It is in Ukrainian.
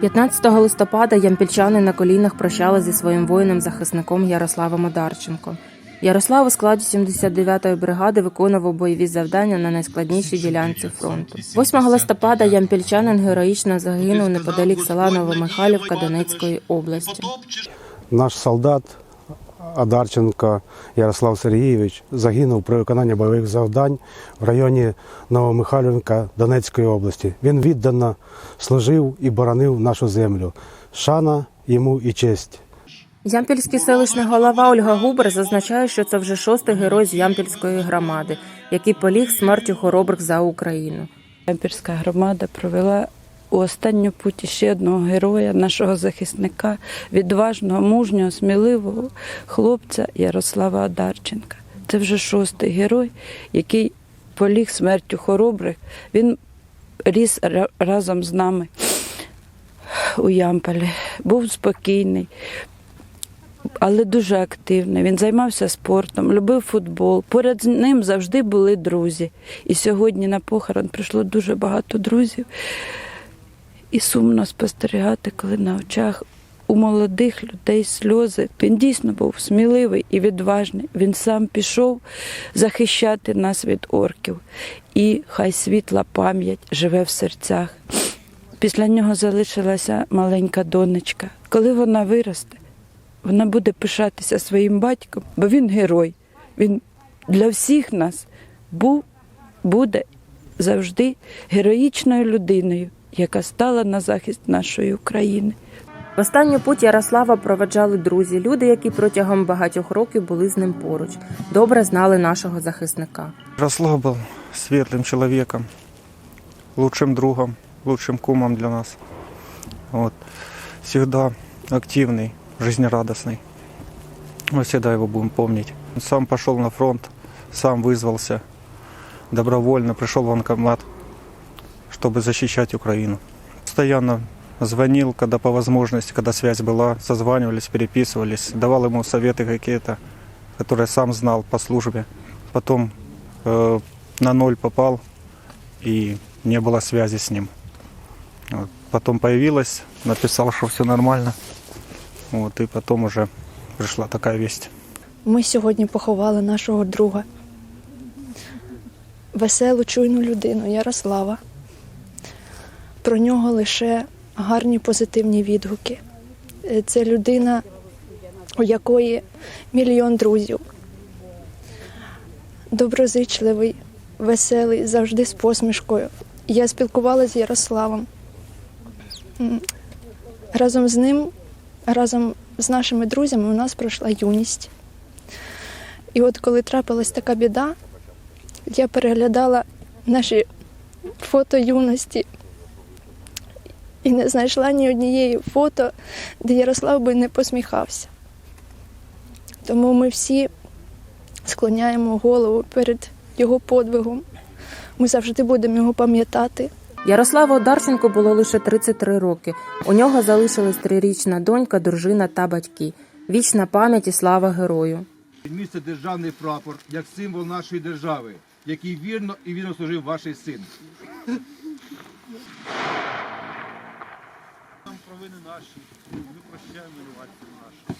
15 листопада ямпільчани на колінах прощали зі своїм воїном-захисником Ярославом Одарченко. Ярослав у складі 79-ї бригади виконував бойові завдання на найскладнішій ділянці фронту. 8 листопада ямпільчанин героїчно загинув неподалік села Новомихайлівка Донецької області. Наш солдат Адарченко Ярослав Сергійович загинув при виконанні бойових завдань в районі Новомихайлівка Донецької області. Він віддано служив і боронив нашу землю. Шана йому і честь. Ямпільський селищний голова Ольга Губер зазначає, що це вже шостий герой з Ямпільської громади, який поліг смертю хоробрих за Україну. Ямпірська громада провела у останню путь ще одного героя, нашого захисника, відважного, мужнього, сміливого хлопця Ярослава Одарченка. Це вже шостий герой, який поліг смертю хоробрих. Він ріс разом з нами у Ямполі, був спокійний. Але дуже активний. Він займався спортом, любив футбол. Поряд з ним завжди були друзі. І сьогодні на похорон прийшло дуже багато друзів. І сумно спостерігати, коли на очах у молодих людей сльози. Він дійсно був сміливий і відважний. Він сам пішов захищати нас від орків. І хай світла пам'ять живе в серцях. Після нього залишилася маленька донечка. Коли вона виросте, вона буде пишатися своїм батьком, бо він герой. Він для всіх нас був, буде завжди героїчною людиною, яка стала на захист нашої України. В останню путь Ярослава проведжали друзі, люди, які протягом багатьох років були з ним поруч, добре знали нашого захисника. Ярослав был светлым человеком, лучшим другом, лучшим кумом для нас. Вот. Всегда активный, жизнерадостный. Мы всегда его будем помнить. Он сам пошел на фронт, сам вызвался, добровольно пришел в военкомат, Чтобы защищать Украину. Постоянно звонил, когда по возможности, когда связь была, созванивались, переписывались, давал ему советы какие-то, которые сам знал по службе. Потом э, на ноль попал и не было связи с ним. Вот. Потом появилась, написал, что все нормально. Вот, и потом уже пришла такая весть. Ми сьогодні поховали нашого друга, веселу, чуйну людину Ярослава. Про нього лише гарні позитивні відгуки. Е, Це людина, у якої мільйон друзів. Доброзичливий, веселий, завжди з посмішкою. Я спілкувалася з Ярославом. Разом з ним, разом з нашими друзями у нас пройшла юність. І от коли трапилась така біда, я переглядала наші фото юності і не знайшла ні однієї фото, де Ярослав би не посміхався. Тому ми всі склоняємо голову перед його подвигом. Ми завжди будемо його пам'ятати. Ярославу Одарченку було лише 33 роки. У нього залишилась трирічна донька, дружина та батьки. Вічна пам'ять і слава герою. Місце державний прапор як символ нашої держави, який вірно і вірно служив ваш син. Провини наші, ми прощаємо винуватців наших.